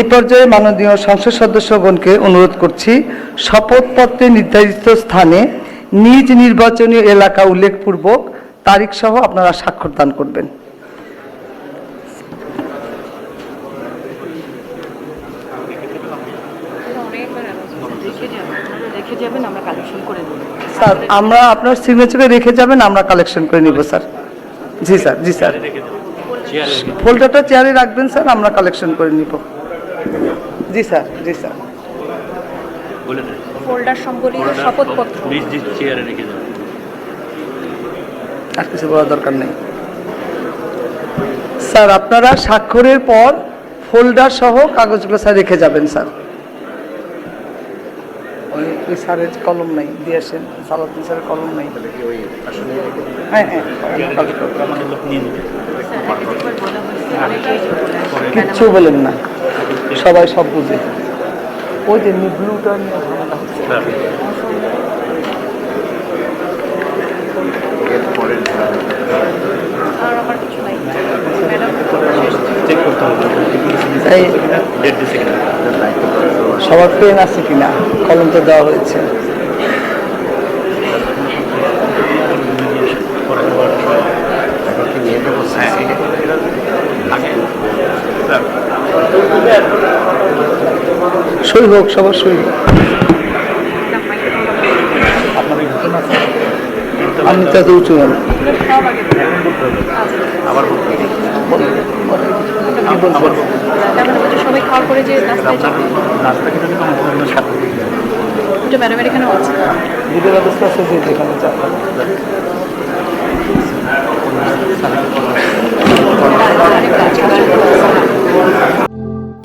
এ পর্যায়ে মাননীয় সংসদ সদস্যগণকে অনুরোধ করছি শপথপত্রে নির্ধারিত স্থানে নিজ নির্বাচনী এলাকা উল্লেখপূর্বক তারিখ সহ আপনারা স্বাক্ষর দান করবেন। স্যার আমরা আপনার সিগনেচারে রেখে যাবেন আমরা কালেকশন করে নিব স্যার। জি স্যার জি স্যার। ফোল্ডারটা চেয়ারে রাখবেন স্যার আমরা কালেকশন করে নিব। জি স্যার জি স্যার। বলে দেন ফোল্ডার সম্বলিত শপথপত্র। নিজ নিজ চেয়ারে রেখে দেন আর কিছু বলার দরকার নেই। স্যার আপনারা স্বাক্ষরের পর ফোল্ডার সহ কাগজগুলো স্যার রেখে যাবেন স্যার। ওই স্যারের কলম নাই দিয়ে আসেন। সালাদিন স্যারের কলম নাই। হ্যাঁ হ্যাঁ। নেবে। কিচ্ছু বলেন না। সবাই সব বুঝে। ওই যে ব্লুটা নিয়ে ঝামেলা হচ্ছে। আর আমার কিছু নাই। ম্যাডাম চেক করতে হবে। এই ডেট দিছে কিনা? সবার পেন আছে কিনা? কলম তো দেওয়া হয়েছে। সই হোক সবার সই হোক। আমি তো এত উঁচু আবার সবাই খাওয়ার পরে যে নাস্তা এখানেও আছে। দুটো ব্যবস্থা আছে যে যেখানে